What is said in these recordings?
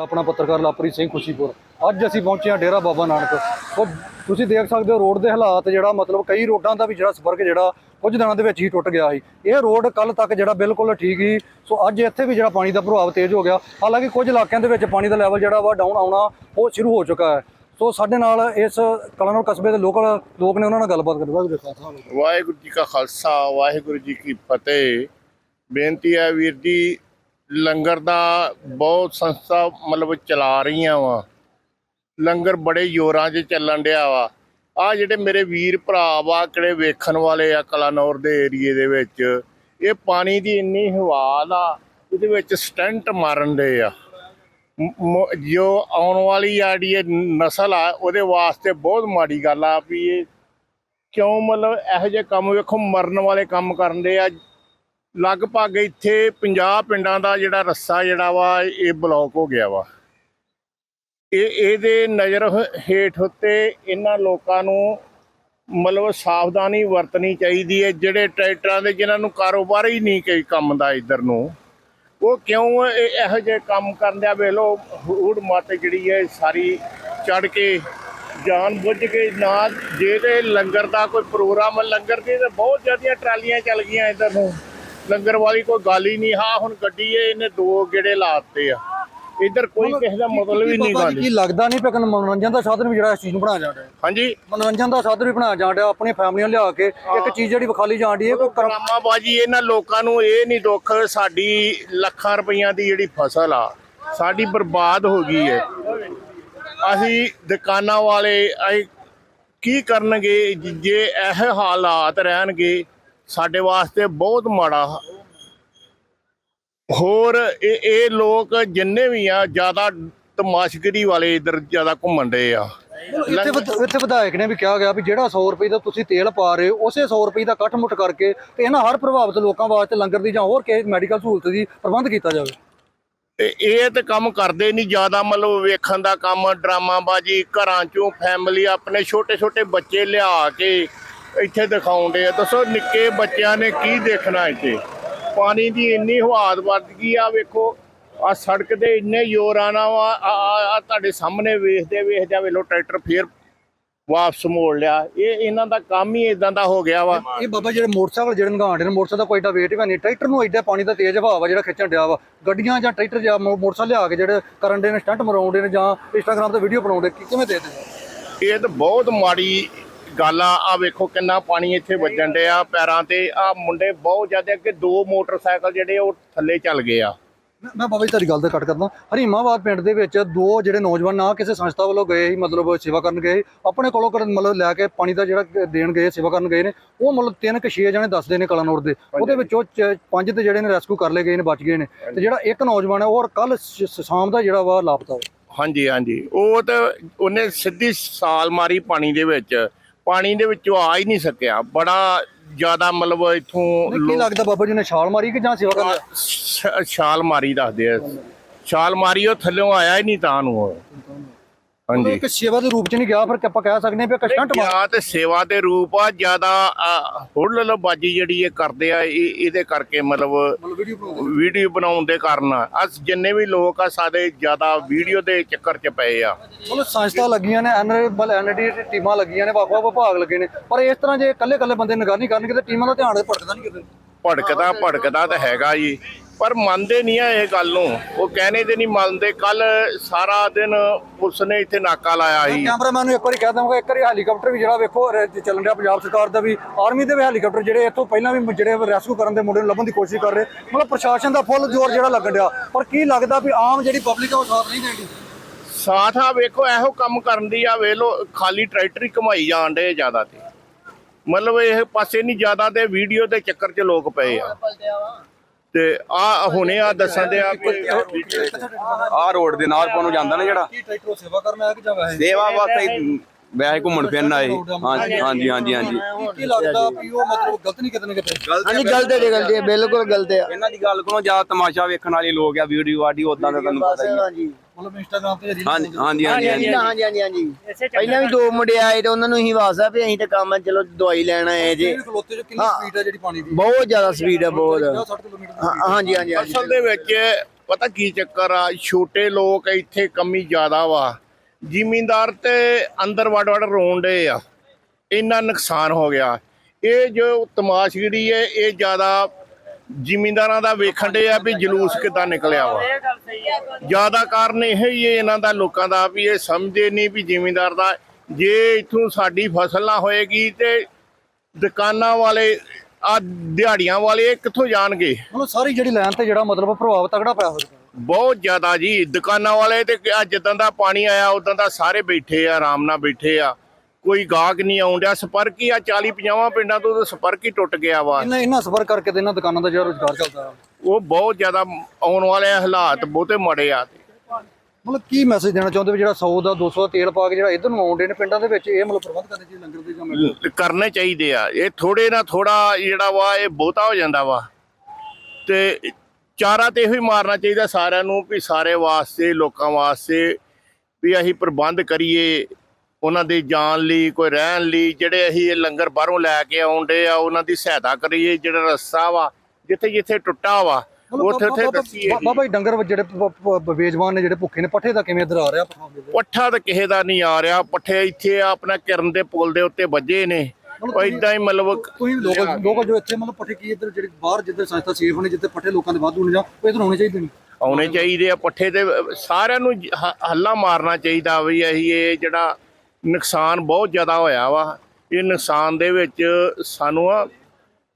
ਆਪਣਾ ਪੱਤਰਕਾਰ ਲਾਪਰੀ ਸਿੰਘ ਖੁਸ਼ੀਪੁਰ। ਅੱਜ ਅਸੀਂ ਪਹੁੰਚੇ ਹਾਂ ਡੇਰਾ ਬਾਬਾ ਨਾਨਕ। ਉਹ ਤੁਸੀਂ ਦੇਖ ਸਕਦੇ ਹੋ ਰੋਡ ਦੇ ਹਾਲਾਤ ਜਿਹੜਾ ਮਤਲਬ ਕਈ ਰੋਡਾਂ ਦਾ ਵੀ ਜਿਹੜਾ ਸੰਪਰਕ ਜਿਹੜਾ ਕੁਝ ਦਿਨਾਂ ਦੇ ਵਿੱਚ ਹੀ ਟੁੱਟ ਗਿਆ ਸੀ। ਇਹ ਰੋਡ ਕੱਲ ਤੱਕ ਜਿਹੜਾ ਬਿਲਕੁਲ ਠੀਕ ਹੀ ਸੋ ਅੱਜ ਇੱਥੇ ਵੀ ਜਿਹੜਾ ਪਾਣੀ ਦਾ ਪ੍ਰਭਾਵ ਤੇਜ਼ ਹੋ ਗਿਆ। ਹਾਲਾਂਕਿ ਕੁਝ ਇਲਾਕਿਆਂ ਦੇ ਵਿੱਚ ਪਾਣੀ ਦਾ ਲੈਵਲ ਜਿਹੜਾ ਵਾ ਡਾਊਨ ਆਉਣਾ ਉਹ ਸ਼ੁਰੂ ਹੋ ਚੁੱਕਾ ਹੈ। ਸੋ ਸਾਡੇ ਨਾਲ ਇਸ ਕਲਾਨੌਰ ਕਸਬੇ ਦੇ ਲੋਕਲ ਲੋਕ ਨੇ, ਉਹਨਾਂ ਨਾਲ ਗੱਲਬਾਤ ਕਰਦੇ ਵਾਹਿਗੁਰੂ ਜੀ ਕਾ ਖਾਲਸਾ, ਵਾਹਿਗੁਰੂ ਜੀ ਕੀ ਫਤਿਹ। ਬੇਨਤੀ ਹੈ ਵੀਰ ਜੀ ਲੰਗਰ ਦਾ ਬਹੁਤ ਸੰਸਥਾ ਮਤਲਬ ਚਲਾ ਰਹੀਆਂ ਵਾ। ਲੰਗਰ ਬੜੇ ਜ਼ੋਰਾਂ 'ਚ ਚੱਲਣ ਡਿਆ ਵਾ। ਆ ਜਿਹੜੇ ਮੇਰੇ ਵੀਰ ਭਰਾ ਵਾ, ਕਿਹੜੇ ਵੇਖਣ ਵਾਲੇ ਆ ਕਲਾਨੌਰ ਦੇ ਏਰੀਏ ਦੇ ਵਿੱਚ, ਇਹ ਪਾਣੀ ਦੀ ਇੰਨੀ ਹਵਾ ਆ, ਇਹਦੇ ਵਿੱਚ ਸਟੰਟ ਮਾਰਨ ਦੇ ਆ। ਜੋ ਆਉਣ ਵਾਲੀ ਆ ਜਿਹੜੀ ਇਹ ਨਸਲ ਆ, ਉਹਦੇ ਵਾਸਤੇ ਬਹੁਤ ਮਾੜੀ ਗੱਲ ਆ ਵੀ ਇਹ ਕਿਉਂ ਮਤਲਬ ਇਹੋ ਜਿਹੇ ਕੰਮ ਵੇਖੋ, ਮਰਨ ਵਾਲੇ ਕੰਮ ਕਰਨ ਦੇ ਆ ਲਗਭਗ ਇੱਥੇ 50 ਪਿੰਡਾਂ ਦਾ ਜਿਹੜਾ ਰੱਸਾ ਜਿਹੜਾ ਵਾ, ਇਹ ਬਲੌਕ ਹੋ ਗਿਆ ਵਾ। ਇਹ, ਇਹਦੇ ਨਜ਼ਰ ਹੇਠ ਉੱਤੇ ਇਹਨਾਂ ਲੋਕਾਂ ਨੂੰ ਮਤਲਬ ਸਾਵਧਾਨੀ ਵਰਤਣੀ ਚਾਹੀਦੀ ਹੈ, ਜਿਹੜੇ ਟਰੈਕਟਰਾਂ ਦੇ ਜਿਨ੍ਹਾਂ ਨੂੰ ਕਾਰੋਬਾਰ ਹੀ ਨਹੀਂ ਕੋਈ ਕੰਮ ਦਾ ਇੱਧਰ ਨੂੰ। ਉਹ ਕਿਉਂ ਇਹ ਇਹੋ ਜਿਹੇ ਕੰਮ ਕਰਨ ਆ ਵੇਖ ਲਓ, ਹੂੜ ਮੱਤ ਜਿਹੜੀ ਹੈ, ਸਾਰੀ ਚੜ ਕੇ ਜਾਣ ਬੁੱਝ ਕੇ ਨਾ ਜੇ ਤੇ ਲੰਗਰ ਦਾ ਕੋਈ ਪ੍ਰੋਗਰਾਮ ਲੰਗਰ ਦੀ ਤੇ ਬਹੁਤ ਜ਼ਿਆਦੀਆਂ ਟਰਾਲੀਆਂ ਚੱਲ ਗਈਆਂ ਇੱਧਰ ਨੂੰ। ਲੰਗਰ ਵਾਲੀ ਕੋਈ ਗੱਲ ਹੀ ਨਹੀਂ ਹਾਂ ਹੁਣ ਗੱਡੀ ਹੈ ਇਹਨੇ ਦੋ ਗੇੜੇ ਲਾਤੇ ਆ। ਇੱਧਰ ਕੋਈ ਕਿਸੇ ਦਾ ਮਤਲਬ ਹੀ ਨਹੀਂ ਗੱਲ। ਕੀ ਲੱਗਦਾ ਨਹੀਂ ਪਿਆ ਕਿ ਮਨੋਰੰਜਨ ਦਾ ਸਾਧਨ ਵੀ ਜਿਹੜਾ ਇਸ ਚੀਜ਼ ਨੂੰ ਬਣਾਇਆ ਜਾ ਰਿਹਾ। ਹਾਂਜੀ। ਮਨੋਰੰਜਨ ਦਾ ਸਾਧਨ ਵੀ ਬਣਾਇਆ ਜਾ ਰਿਹਾ ਆਪਣੀ ਫੈਮਲੀਆਂ ਲਿਆ ਕੇ ਇੱਕ ਚੀਜ਼ ਜਿਹੜੀ ਵਿਖਾਲੀ ਡਈ ਹੈ ਕੋਈ ਕਰਮ ਕਰਾਮਾਬਾਜੀ ਇਹਨਾਂ ਲੋਕਾਂ ਨੂੰ ਇਹ ਨਹੀਂ ਦੁੱਖ ਸਾਡੀ ਲੱਖਾਂ ਰੁਪਈਆਂ ਦੀ ਜਿਹੜੀ ਫਸਲ ਆ ਸਾਡੀ ਬਰਬਾਦ ਹੋ ਗਈ ਹੈ। ਅਸੀਂ ਦੁਕਾਨਾਂ ਵਾਲੇ ਅਸੀਂ ਕੀ ਕਰਨਗੇ ਜੇ ਇਹ ਹਾਲਾਤ ਰਹਿਣਗੇ ਸਾਡੇ ਵਾਸਤੇ ਬਹੁਤ ਮਾੜਾ। ਹੋਰ ਇਹ ਇਹ ਲੋਕ ਜਿੰਨੇ ਵੀ ਆ ਜ਼ਿਆਦਾ ਤਮਾਸ਼ਗਰੀ ਵਾਲੇ ਇਧਰ ਜ਼ਿਆਦਾ ਘੁੰਮਣ ਦੇ ਆ। ਇੱਥੇ ਵਿਧ- ਇੱਥੇ ਵਿਧਾਇਕ ਨੇ ਵੀ ਕਿਹਾ ਗਿਆ ਵੀ ਜਿਹੜਾ 100 ਰੁਪਏ ਦਾ ਤੁਸੀਂ ਤੇਲ ਪਾ ਰਹੇ ਹੋ ਉਸੇ 100 ਰੁਪਏ ਦਾ ਇਕੱਠ ਮੁੱਠ ਕਰਕੇ ਤੇ ਇਹਨਾਂ ਹਰ ਪ੍ਰਭਾਵਿਤ ਲੋਕਾਂ ਵਾਸਤੇ ਲੰਗਰ ਦੀ ਜਾਂ ਹੋਰ ਕਿਸੇ ਮੈਡੀਕਲ ਸਹੂਲਤ ਦੀ ਪ੍ਰਬੰਧ ਕੀਤਾ ਜਾਵੇ। ਤੇ ਇਹ ਤੇ ਕੰਮ ਕਰਦੇ ਨਹੀਂ ਜ਼ਿਆਦਾ ਮਤਲਬ ਵੇਖਣ ਦਾ ਕੰਮ ਡਰਾਮਾਬਾਜੀ ਘਰਾਂ ਚੋਂ ਫੈਮਿਲੀ ਆਪਣੇ ਛੋਟੇ ਛੋਟੇ ਬੱਚੇ ਲਿਆ ਕੇ ਇੱਥੇ ਦਿਖਾਉਂਦੇ ਆ। ਦੱਸੋ ਨਿੱਕੇ ਬੱਚਿਆਂ ਨੇ ਕੀ ਦੇਖਣਾ ਇੱਥੇ? ਪਾਣੀ ਦੀ ਇੰਨੀ ਹਵਾਦ ਵੱਧ ਗਈ ਆ ਵੇਖੋ। ਆ ਸੜਕ ਤੇ ਇੰਨੇ ਜ਼ੋਰ ਆਣਾ ਵਾ ਆ ਤੁਹਾਡੇ ਸਾਹਮਣੇ ਵੇਖਦੇ ਵੇਖਦੇ ਵੇਲੋ ਟਰੈਕਟਰ ਫੇਰ ਵਾਪਸ ਮੋੜ ਲਿਆ। ਇਹ ਇਹਨਾਂ ਦਾ ਕੰਮ ਹੀ ਇਦਾਂ ਦਾ ਹੋ ਗਿਆ ਵਾ। ਇਹ ਬਾਬਾ ਜਿਹੜੇ ਮੋਟਰਸਾਈਕਲ ਜਿਹੜੇ ਨਗਾਉਂਦੇ ਨੇ ਮੋਟਰਸਾਈਕਲ ਦਾ ਕੋਈ ਏਡਾ weight ਵੀ ਨਹੀਂ। ਟਰੈਕਟਰ ਨੂੰ ਏਡਾ ਪਾਣੀ ਦਾ ਤੇਜ਼ ਹਵਾ ਵਾ ਜਿਹੜਾ ਖਿੱਚਣ ਡਿਆ ਵਾ। ਗੱਡੀਆਂ ਜਾਂ ਟਰੈਕਟਰ ਜਾਂ ਮੋਟਰਸਾਈਕਲ ਲਿਆ ਕੇ ਜਿਹੜੇ ਕਰਨ ਦੇ ਨੇ ਸਟੰਟ ਮਰਾਉਂਦੇ ਨੇ ਜਾਂ ਇੰਸਟਾਗ੍ਰਾਮ ਤੇ ਵੀਡੀਓ ਬਣਾਉਂਦੇ ਕੀ- ਕਿਵੇਂ ਦੇਖਦੇ ਇਹ ਤਾਂ ਬਹੁਤ ਮਾੜੀ ਗੱਲ ਆ ਆ ਵੇਖੋ ਕਿੰਨਾ ਪਾਣੀ ਇੱਥੇ ਵੱਜਣ ਡਿਆ ਪੈਰਾਂ ਤੇ। ਆ ਮੁੰਡੇ ਬਹੁਤ ਜ਼ਿਆਦਾ ਅੱਗੇ ਦੋ ਮੋਟਰਸਾਈਕਲ ਜਿਹੜੇ ਉਹ ਥੱਲੇ ਚੱਲ ਗਏ ਆ। ਮੈਂ ਮੈਂ ਬਾਬਾ ਜੀ ਤੁਹਾਡੀ ਗੱਲ ਤੇ ਕੱਟ ਕਰਦਾ। ਹਰੀਮਾਬਾਦ ਪਿੰਡ ਦੇ ਵਿੱਚ ਦੋ ਜਿਹੜੇ ਨੌਜਵਾਨ ਨਾ ਕਿਸੇ ਸੰਸਥਾ ਵੱਲੋਂ ਗਏ ਸੀ ਮਤਲਬ ਸੇਵਾ ਕਰਨ ਗਏ ਆਪਣੇ ਕੋਲੋਂ ਕਰਨ ਮਤਲਬ ਲੈ ਕੇ ਪਾਣੀ ਦਾ ਜਿਹੜਾ ਦੇਣ ਗਏ ਸੇਵਾ ਕਰਨ ਗਏ ਨੇ ਉਹ ਮਤਲਬ ਤਿੰਨ ਕਿ ਛੇ ਜਣੇ ਦੱਸਦੇ ਨੇ ਕਲਾਨੌਰ ਦੇ। ਉਹਦੇ ਵਿੱਚੋਂ ਪੰਜ ਤੇ ਜਿਹੜੇ ਨੇ ਰੈਸਕਿਊ ਕਰ ਲਏ ਗਏ ਨੇ ਬਚ ਗਏ ਨੇ। ਤੇ ਜਿਹੜਾ ਇੱਕ ਨੌਜਵਾਨ ਹੈ ਉਹ ਕੱਲ ਸ਼ਾਮ ਦਾ ਜਿਹੜਾ ਵਾ ਲਾਪਤਾ ਹਾਂਜੀ ਹਾਂਜੀ। ਉਹ ਤਾਂ ਉਹਨੇ ਸਿੱਧੀ ਛਾਲ ਮਾਰੀ ਪਾਣੀ ਦੇ ਵਿੱਚ। ਪਾਣੀ ਦੇ ਵਿੱਚੋਂ ਆ ਹੀ ਨਹੀਂ ਸਕਿਆ ਬੜਾ ਜ਼ਿਆਦਾ ਮਤਲਬ ਇਥੋਂ ਕੀ ਲੱਗਦਾ ਬਾਬਾ ਜੀ ਨੇ ਛਾਲ ਮਾਰੀ ਕਿ ਜਾਂ ਸੇਵਾ ਕਰਨ ਛਾਲ ਮਾਰੀ ਦੱਸਦੇ ਆ ਛਾਲ ਮਾਰੀ ਉਹ ਥੱਲਿਓਂ ਆਇਆ ਹੀ ਨਹੀਂ ਤਾਂ ਨੂੰ ਉਹ। ਹਾਂਜੀ। ਇੱਕ ਸੇਵਾ ਦੇ ਰੂਪ ਚ ਨਹੀਂ ਗਿਆ ਫਿਰ ਆਪਾਂ ਕਹਿ ਸਕਦੇ ਹਾਂ ਵੀ ਇੱਕ ਸਟੰਟ ਮਾਰ ਜਾਂ ਤੇ ਸੇਵਾ ਦੇ ਰੂਪ ਆ ਜ਼ਿਆਦਾ ਹੁੱਲ ਬਾਜੀ ਜਿਹੜੀ ਇਹ ਕਰਦੇ ਆ ਇਹ ਇਹਦੇ ਕਰਕੇ ਮਤਲਬ ਮਤਲਬ ਵੀਡੀਓ ਬਣਾਉਂਦੇ ਵੀਡੀਓ ਬਣਾਉਣ ਦੇ ਕਾਰਨ ਅਸ ਜਿੰਨੇ ਵੀ ਲੋਕ ਆ ਸਾਡੇ ਜ਼ਿਆਦਾ ਵੀਡੀਓ ਦੇ ਚੱਕਰ 'ਚ ਪਏ ਆ। ਮਤਲਬ ਸੰਸਥਾ ਲੱਗੀਆਂ ਨੇ ਐਨਰੇਬਲ ਐਨਡੀ ਟੀਮਾਂ ਲੱਗੀਆਂ ਨੇ ਵੱਖ-ਵੱਖ ਵਿਭਾਗ ਲੱਗੇ ਨੇ। ਪਰ ਇਸ ਤਰ੍ਹਾਂ ਜੇ ਇਕੱਲੇ-ਇਕੱਲੇ ਬੰਦੇ ਨਿਗਰਾਨੀ ਕਰਨਗੇ ਤੇ ਟੀਮਾਂ ਦਾ ਧਿਆਨ ਭਟਕਦਾ ਨਹੀਂ ਕਿਤੇ। ਭੜਕਦਾ ਭੜਕਦਾ ਤਾਂ ਹੈਗਾ ਜੀ। ਪਰ ਮੰਨਦੇ ਨਹੀਂ ਆ ਇਹ ਗੱਲ ਨੂੰ। ਉਹ ਕਹਿੰਦੇ ਤੇ ਨਹੀਂ ਮੰਨਦੇ। ਕੱਲ ਸਾਰਾ ਦਿਨ ਪੁਲਿਸ ਨੇ ਇੱਥੇ ਨਾਕਾ ਲਾਇਆ ਸੀ। ਕੈਮਰਾਮੈਨ ਨੂੰ ਇੱਕ ਵਾਰੀ ਕਹਿ ਦਵਾਂਗਾ ਇੱਕ ਵਾਰੀ ਹੈਲੀਕਾਪਟਰ ਵੀ ਜਿਹੜਾ ਵੇਖੋ ਚੱਲਣ ਰਿਹਾ ਪੰਜਾਬ ਸਰਕਾਰ ਦਾ ਵੀ ਆਰਮੀ ਦੇ ਵੀ ਹੈਲੀਕਾਪਟਰ ਜਿਹੜੇ ਇੱਥੋਂ ਪਹਿਲਾਂ ਵੀ ਜਿਹੜੇ ਰੈਸਕਿਊ ਕਰਨ ਦੇ ਮੁੰਡੇ ਨੂੰ ਲੱਭਣ ਦੀ ਕੋਸ਼ਿਸ਼ ਕਰ ਰਹੇ। ਮਤਲਬ ਪ੍ਰਸ਼ਾਸਨ ਦਾ ਫੁੱਲ ਜ਼ੋਰ ਜਿਹੜਾ ਲੱਗਣ ਡਿਆ। ਪਰ ਕੀ ਲੱਗਦਾ ਵੀ ਆਮ ਜਿਹੜੀ ਪਬਲਿਕ ਆ ਉਹ ਸਾਥ ਨਹੀਂ ਦੇਣੀ? ਸਾਥ ਆ ਵੇਖੋ ਇਹੋ ਕੰਮ ਕਰਨ ਦੀ ਆ ਵੇਖ ਲੋ ਖਾਲੀ ਟਰੈਕਟਰ ਹੀ ਕਮਾਈ ਜਾਣ ਦੇ ਜ਼ਿਆਦਾ ਤੇ। ਮਤਲਬ ਇਹ ਪਾਸੇ ਨਹੀਂ ਜ਼ਿਆਦਾ ਤੇ ਵੀਡੀਓ ਦੇ ਚੱਕਰ 'ਚ ਲੋਕ ਪਏ ਆ। ਤੇ ਆ ਹੁਣੇ ਆ ਦੱਸਣ ਦੇ ਆ ਆਹ ਰੋਡ ਦੇ ਨਾਲ ਨੂੰ ਜਾਂਦਾ ਨਾ ਜਿਹੜਾ? ਕੀ ਟਰੈਕਟਰ ਸੇਵਾ ਕਰਨ ਆਇਆ ਕਿ ਜਾਂ ਵੈਸੇ? ਸੇਵਾ ਵਾਸਤੇ ਹੀ ਵੈਸੇ ਘੁੰਮਣ ਫਿਰਨ ਆਏ ਹਾਂਜੀ ਹਾਂਜੀ ਹਾਂਜੀ ਹਾਂਜੀ ਕੀ ਲੱਗਦਾ ਵੀ ਉਹ ਮਤਲਬ ਗਲਤ ਨਹੀਂ ਕਿਤੇ ਨਾ ਕਿਤੇ? ਹਾਂਜੀ ਗਲਤ ਹੈ ਗਲਤ ਹੈ ਬਿਲਕੁਲ ਗਲਤ ਹੈ। ਇਹਨਾਂ ਦੀ ਗੱਲ ਕੋਲੋਂ ਜ਼ਿਆਦਾ ਤਮਾਸ਼ਾ ਵੇਖਣ ਵਾਲੇ ਲੋਕ ਆ ਵੀਡੀਓ ਆਡੀਓ ਉਦਾਂ ਦਾ ਤੁਹਾਨੂੰ ਪਤਾ ਹੀ ਆ। ਹਾਂਜੀ। ਮਤਲਬ ਤੇ ਹਾਂਜੀ ਹਾਂਜੀ ਹਾਂਜੀ ਹਾਂਜੀ ਹਾਂਜੀ। ਪਹਿਲਾਂ ਵੀ ਦੋ ਮੁੰਡੇ ਆਏ ਤੇ ਉਹਨਾਂ ਨੂੰ ਹੀ ਵਾਸਾ ਵੀ ਅਸੀਂ ਤਾਂ ਕੰਮ ਆ, ਚਲੋ ਦਵਾਈ ਲੈਣ ਆਏ ਜੇ। ਖਲੋਤੇ ਜੋ ਕਿੰਨੀ ਹਾਂ। ਸਪੀਡ ਹੈ ਜਿਹੜੀ ਪਾਣੀ ਦੀ? ਬਹੁਤ ਜ਼ਿਆਦਾ ਸਪੀਡ ਹੈ ਬਹੁਤ। 60 ਕਿਲੋਮੀਟਰ ਹਾਂ- ਹਾਂਜੀ ਹਾਂਜੀ ਹਾਂਜੀ। ਅਸਲ ਦੇ ਵਿੱਚ ਪਤਾ ਕੀ ਚੱਕਰ ਆ ਛੋਟੇ ਲੋਕ ਇੱਥੇ ਕਮੀ ਜ਼ਿਆਦਾ ਵਾ। ਜ਼ਿਮੀਂਦਾਰ ਤੇ ਅੰਦਰ ਵੜ ਵੜ ਰੋਂਡੇ ਆ। ਇੰਨਾ ਨੁਕਸਾਨ ਹੋ ਗਿਆ। ਇਹ ਜੋ ਤਮਾਸ਼ਗੀਰੀ ਹੈ ਇਹ ਜ਼ਿਆਦਾ ਜ਼ਿਮੀਂਦਾਰਾਂ ਦਾ ਵੇਖਣ ਡੇ ਆ ਵੀ ਜਲੂਸ ਕਿਦਾਂ ਨਿਕਲਿਆ ਵਾ। ਜ਼ਿਆਦਾ ਕਾਰਨ ਇਹ ਹੀ ਹੈ ਇਹਨਾਂ ਦਾ, ਲੋਕਾਂ ਦਾ ਵੀ ਇਹ ਸਮਝਦੇ ਨਹੀਂ ਵੀ ਜ਼ਿਮੀਂਦਾਰ ਦਾ। ਜੇ ਇਥੋਂ ਸਾਡੀ ਫਸਲ ਨਾ ਹੋਏਗੀ ਤੇ ਦੁਕਾਨਾਂ ਵਾਲੇ, ਆ ਦਿਹਾੜੀਆਂ ਵਾਲੇ ਇਹ ਕਿੱਥੋਂ ਜਾਣਗੇ? ਮਤਲਬ ਸਾਰੀ ਜਿਹੜੀ ਲਾਈਨ ਤੇ ਜਿਹੜਾ ਮਤਲਬ ਪ੍ਰਭਾਵ ਤਗੜਾ ਪਿਆ ਹੋਇਆ ਬਹੁਤ ਜ਼ਿਆਦਾ ਜੀ ਦੁਕਾਨਾਂ ਵਾਲੇ ਤੇ ਆ ਜਿੱਦਾਂ ਦਾ ਪਾਣੀ ਆਇਆ ਉਦਾਂ ਦਾ ਸਾਰੇ ਬੈਠੇ ਆ ਆਰਾਮ ਨਾਲ ਬੈਠੇ ਆ। ਕੋਈ ਗਾਹਕ ਨਹੀਂ ਆਉਂਦਿਆ ਸੰਪਰਕ ਹੀ ਆ 40 50 ਪਿੰਡਾਂ ਤੋਂ ਤਾਂ ਸੰਪਰਕ ਹੀ ਟੁੱਟ ਗਿਆ ਵਾ। ਇਹਨਾਂ ਇਹਨਾਂ ਸਫਰ ਕਰਕੇ ਤੇ ਇਹਨਾਂ ਦੁਕਾਨਾਂ ਦਾ ਜਿਹੜਾ ਰੋਜ਼ਗਾਰ ਚੱਲਦਾ ਉਹ ਬਹੁਤ ਜ਼ਿਆਦਾ ਆਉਣ ਵਾਲੇ ਹਾਲਾਤ ਬਹੁਤੇ ਮਾੜੇ ਆ ਮਤਲਬ ਕੀ ਮੈਸੇਜ ਦੇਣਾ ਚਾਹੁੰਦੇ ਵੀ ਜਿਹੜਾ 100 ਦਾ 200 ਦਾ ਤੇਲ ਪਾ ਕੇ ਜਿਹੜਾ ਇਧਰ ਨੂੰ ਆਉਂਦੇ ਨੇ ਪਿੰਡਾਂ ਦੇ ਵਿੱਚ ਇਹ ਮਤਲਬ ਪ੍ਰਬੰਧ ਕਰਨੇ ਚਾਹੀਦੇ ਲੰਗਰ ਦੇ ਜਾਂ ਮਿਲ ਕਰਨੇ ਚਾਹੀਦੇ ਆ। ਇਹ ਥੋੜੇ ਨਾ ਥੋੜਾ ਜਿਹੜਾ ਵਾ ਇਹ ਬਹੁਤਾ ਹੋ ਜਾਂਦਾ ਵਾ। ਤੇ ਚਾਰਾ ਤੇ ਇਹੋ ਹੀ ਮਾਰਨਾ ਚਾਹੀਦਾ ਸਾਰਿਆਂ ਨੂੰ ਵੀ ਸਾਰੇ ਵਾਸਤੇ ਲੋਕਾਂ ਵਾਸਤੇ ਵੀ ਅਸੀਂ ਪ੍ਰਬੰਧ ਕਰੀਏ ਉਹਨਾਂ ਦੀ ਜਾਨ ਲਈ ਕੋਈ ਰਹਿਣ ਲਈ ਜਿਹੜੇ ਅਸੀਂ ਇਹ ਲੰਗਰ ਬਾਹਰੋਂ ਲੈ ਕੇ ਆਉਂਦੇ ਆ ਉਹਨਾਂ ਦੀ ਸਹਾਇਤਾ ਕਰੀਏ ਜਿਹੜਾ ਰਸਤਾ ਵਾ ਜਿੱਥੇ ਜਿੱਥੇ ਟੁੱਟਾ ਵਾ ਉੱਥੇ ਉੱਥੇ ਦੱਸੀਏ ਬਾਬਾ ਜੀ ਡੰਗਰ ਜਿਹੜੇ ਬੇਜਵਾਨ ਨੇ ਜਿਹੜੇ ਭੁੱਖੇ ਨੇ ਪੱਠੇ ਦਾ ਕਿਵੇਂ ਇਧਰ ਆ ਰਿਹਾ? ਪੱਠਾ ਤਾਂ ਕਿਸੇ ਦਾ ਨਹੀਂ ਆ ਰਿਹਾ ਪੱਠੇ ਇੱਥੇ ਆਪਣਾ ਕਿਰਨ ਦੇ ਪੁਲ ਦੇ ਉੱਤੇ ਵੱਜੇ ਨੇ ਉਹ ਇਦਾਂ ਹੀ ਮਤਲਬ ਤੁਸੀਂ ਲੋਕ ਲੋਕ ਜੋ ਇੱਥੇ ਮਤਲਬ ਪੱਠੇ ਕੀ ਇੱਧਰ ਜਿਹੜੇ ਬਾਹਰ ਜਿੱਧਰ ਸੰਸਥਾ ਸੇਫ ਨੇ ਜਿੱਥੇ ਪੱਠੇ ਲੋਕਾਂ ਦੇ ਵਾਧੂ ਨੇ ਜਾਂ ਉਹ ਇਧਰ ਹੋਣੇ ਚਾਹੀਦੇ ਨੇ? ਆਉਣੇ ਚਾਹੀਦੇ ਆ ਪੱਠੇ ਤੇ ਸਾਰਿਆਂ ਨੂੰ ਹੱਲਾ ਮਾਰਨਾ ਚਾਹੀਦਾ ਵੀ ਅਸੀਂ ਇਹ ਜਿਹੜਾ ਨੁਕਸਾਨ ਬਹੁਤ ਜ਼ਿਆਦਾ ਹੋਇਆ ਵਾ। ਇਹ ਨੁਕਸਾਨ ਦੇ ਵਿੱਚ ਸਾਨੂੰ ਆ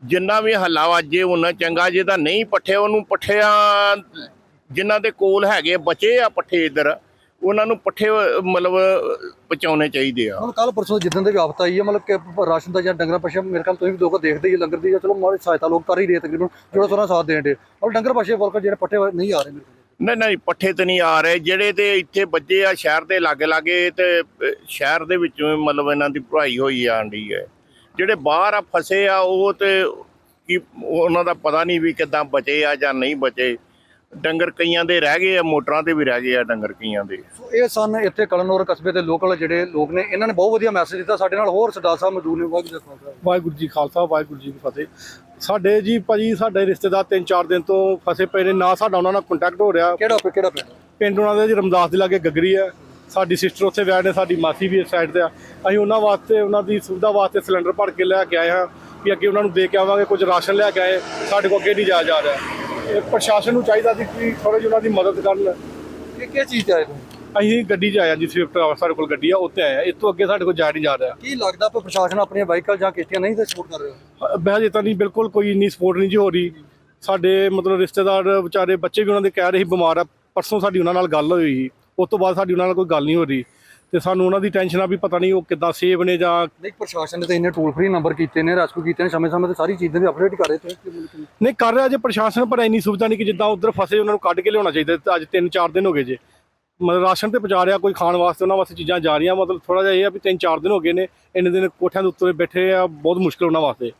ਜਿੰਨਾ ਵੀ ਹੱਲਾ ਵਾਜੇ ਉਹਨਾਂ ਚੰਗਾ ਜੇ ਤਾਂ ਨਹੀਂ ਪੱਠੇ ਉਹਨੂੰ ਪੱਠਿਆਂ ਜਿਨ੍ਹਾਂ ਦੇ ਕੋਲ ਹੈਗੇ ਬਚੇ ਆ ਪੱਠੇ ਇੱਧਰ। ਉਹਨਾਂ ਨੂੰ ਪੱਠੇ ਮਤਲਬ ਪਹੁੰਚਾਉਣੇ ਚਾਹੀਦੇ ਆ। ਕੱਲ ਪਰਸੋਂ ਜਿੱਦਾਂ ਦੇ ਵੀ ਆਫਤ ਆਈ ਹੈ ਮਤਲਬ ਕਿ ਰਾਸ਼ਨ ਦਾ ਜਾਂ ਡੰਗਰਾਂ ਪਸ਼ੇ ਮੇਰੇ ਖਿਆਲ ਤੁਸੀਂ ਵੀ ਲੋਕ ਦੇਖਦੇ ਹੀ ਲੰਗਰ ਦੀ ਜਾਂ ਚਲੋ ਮਾੜੀ ਸਹਾਇਤਾ ਲੋਕ ਕਰ ਹੀ ਰਹੇ ਤਕਰੀਬਨ ਜਿਹੜਾ ਸੋਨਾ ਸਾਥ ਦੇਣ ਦੇ। ਔਰ ਡੰਗਰ ਪਸ਼ੇ ਵਰਕਰ ਜਿਹੜੇ ਪੱਠੇ ਨਹੀਂ ਆ ਰਹੇ ਮੇਰੇ ਕੋਲ ਨਹੀਂ ਨਹੀਂ ਪੱਠੇ ਤੇ ਨਹੀਂ ਆ ਰਹੇ। ਜਿਹੜੇ ਤੇ ਇੱਥੇ ਬੱਜੇ ਆ ਸ਼ਹਿਰ ਦੇ ਲਾਗੇ ਲਾਗੇ ਤੇ ਸ਼ਹਿਰ ਦੇ ਵਿੱਚੋਂ ਮਤਲਬ ਇਹਨਾਂ ਦੀ ਭਰਾਈ ਹੋਈ ਆਂਦੀ ਹੈ। ਜਿਹੜੇ ਬਾਹਰ ਆ ਫਸੇ ਆ ਉਹ ਤੇ ਕੀ ਉਹਨਾਂ ਦਾ ਪਤਾ ਨਹੀਂ ਵੀ ਕਿੱਦਾਂ ਬਚੇ ਆ ਜਾਂ ਨਹੀਂ ਬਚੇ। ਡੰਗਰ ਕਈਆਂ ਦੇ ਰਹਿ ਗਏ ਆ ਮੋਟਰਾਂ ਤੇ ਵੀ ਰਹਿ ਗਏ ਆ ਡੰਗਰ ਕਈਆਂ ਦੇ। ਸੋ ਇਹ ਸਨ ਇੱਥੇ ਕਲਨੌਰ ਕਸਬੇ ਦੇ ਲੋਕਲ ਜਿਹੜੇ ਲੋਕ ਨੇ ਇਹਨਾਂ ਨੇ ਬਹੁਤ ਵਧੀਆ ਮੈਸੇਜ ਦਿੱਤਾ ਸਾਡੇ ਨਾਲ ਹੋਰ ਸਰਦਾਰ ਸਾਹਿਬ ਮੌਜੂਦ ਨੇ ਵਾਹਿਗੁਰੂ ਜੀ ਕਾ ਖਾਲਸਾ। ਵਾਹਿਗੁਰੂ ਜੀ ਖਾਲਸਾ ਵਾਹਿਗੁਰੂ ਜੀ ਕੀ ਫਤਿਹ। ਸਾਡੇ ਜੀ ਭਾਜੀ ਸਾਡੇ ਰਿਸ਼ਤੇਦਾਰ ਤਿੰਨ ਚਾਰ ਦਿਨ ਤੋਂ ਫਸੇ ਪਏ ਨੇ ਨਾ ਸਾਡਾ ਉਹਨਾਂ ਨਾਲ ਕੰਟੈਕਟ ਹੋ ਰਿਹਾ। ਕਿਹੜਾ ਪਿੰ- ਕਿਹੜਾ ਪਿੰਡ? ਪਿੰਡ ਉਹਨਾਂ ਦੇ ਜੀ ਰਮਦਾਸ ਦੇ ਲਾਗੇ ਗੱਗਰੀ ਹੈ। ਸਾਡੀ ਸਿਸਟਰ ਉੱਥੇ ਵਿਆਹ ਨੇ ਸਾਡੀ ਮਾਸੀ ਵੀ ਇਸ ਸਾਈਡ ਤੇ ਆ। ਅਸੀਂ ਉਹਨਾਂ ਵਾਸਤੇ ਉਹਨਾਂ ਦੀ ਸੁਵਿਧਾ ਵਾਸਤੇ ਸਿਲੰਡਰ ਭਰ ਕੇ ਲੈ ਕੇ ਆਏ ਹਾਂ ਵੀ ਅੱਗੇ ਉਹਨਾਂ ਨੂੰ ਦੇ ਕੇ ਆਵਾਂਗੇ ਕੁਝ ਰਾਸ਼ਨ ਲੈ ਕੇ ਆਏ। ਸਾਡੇ ਕੋਲ ਅੱਗੇ ਨਹੀਂ ਜਾਇਆ ਜਾ ਰਿਹਾ। ਇਹ ਪ੍ਰਸ਼ਾਸਨ ਨੂੰ ਚਾਹੀਦਾ ਸੀ ਕਿ ਥੋੜੀ ਜਿਹੀ ਉਹਨਾਂ ਦੀ ਮਦਦ ਕਰਨ। ਇਹ ਕੀ ਚੀਜ਼ ਆਏ ਤੁਸੀਂ? ਅਸੀਂ ਗੱਡੀ 'ਚ ਹਾਂ ਜੀ ਸਵਿਫਟ ਸਾਡੇ ਕੋਲ ਗੱਡੀ ਆ ਉੱਤੇ ਹਾਂ। ਇਸ ਤੋਂ ਅੱਗੇ ਸਾਡੇ ਕੋਲ ਜਾ ਨਹੀਂ ਜਾ ਰਿਹਾ। ਕੀ ਲੱਗਦਾ ਕਿ ਪ੍ਰਸ਼ਾਸਨ ਆਪਣੀਆਂ ਬਾਈਕਾਂ ਜਾਂ ਕਿਸ਼ਤੀਆਂ ਨਹੀਂ ਤੇ ਸਪੋਰਟ ਕਰ ਰਿਹਾ ਬਹਿ ਤਾਂ ਨਹੀਂ ਬਿਲਕੁਲ ਕੋਈ ਇੰਨੀ ਸਪੋਰਟ ਨਹੀਂ ਜੀ ਹੋ ਰਹੀ। ਸਾਡੇ ਮਤਲਬ ਰਿਸ਼ਤੇਦਾਰ ਵਿਚਾਰੇ ਬੱਚੇ ਵੀ ਉਹਨਾਂ ਦੇ ਕਹਿ ਰਹੇ ਸੀ ਬਿਮਾਰ ਆ। ਪਰਸੋਂ ਸਾਡੀ ਉਹਨਾਂ ਨਾਲ ਗੱਲ ਹੋਈ ਸੀ। ਉਸ ਤੋਂ ਬਾਅਦ ਸਾਡੀ ਉਹਨਾਂ ਨਾਲ ਕੋਈ ਗੱਲ ਨਹੀਂ ਹੋ ਰਹੀ। ਤੇ ਸਾਨੂੰ ਉਹਨਾਂ ਦੀ ਟੈਨਸ਼ਨ ਆ ਵੀ ਪਤਾ ਨਹੀਂ ਉਹ ਕਿੱਦਾਂ ਸੇਵ ਨੇ ਜਾਂ ਨਹੀਂ ਪ੍ਰਸ਼ਾਸਨ ਨੇ ਤਾਂ ਇੰਨੇ ਟੋਲ ਫ੍ਰੀ ਨੰਬਰ ਕੀਤੇ ਨੇ ਰੈਸਕਿਊ ਕੀਤੇ ਨੇ ਸਮੇਂ-ਸਮੇਂ ਤੇ ਸਾਰੀ ਚੀਜ਼ਾਂ ਦੀ ਅਪਡੇਟ ਕਰ ਰਹੇ ਤੇ। ਨਹੀਂ ਕਰ ਰਿਹਾ ਜੇ ਪ੍ਰਸ਼ਾਸਨ ਪਰ ਇੰਨੀ ਸੁਵਿਧਾ ਨਹੀਂ ਕਿ ਜਿੱਦਾਂ ਉਧਰ ਫਸੇ ਉਹਨਾਂ ਨੂੰ ਕੱਢ ਕੇ ਲਿਆਉਣਾ ਚਾਹੀਦਾ ਅੱਜ 3-4 ਦਿਨ ਹੋ ਗਏ ਜੇ ਮਤਲਬ ਰਾਸ਼ਨ ਤੇ ਪਹੁੰਚਾ ਰਿਹਾ ਕੋਈ ਖਾਣ ਵਾਸਤੇ ਉਹਨਾਂ ਵਾਸਤੇ ਚੀਜ਼ਾਂ ਜਾ ਰਹੀਆਂ ਮਤਲਬ ਥੋੜਾ ਜਿਹਾ ਇਹ ਆ ਵੀ 3-4 ਦਿਨ ਹੋ ਗਏ ਨੇ ਇੰਨੇ ਦਿਨ ਕੋਠਿਆਂ ਦੇ ਉੱਤੇ ਬੈਠੇ ਆ ਬਹੁਤ ਮੁਸ਼ਕਲ ਉਹਨਾਂ ਵਾਸਤੇ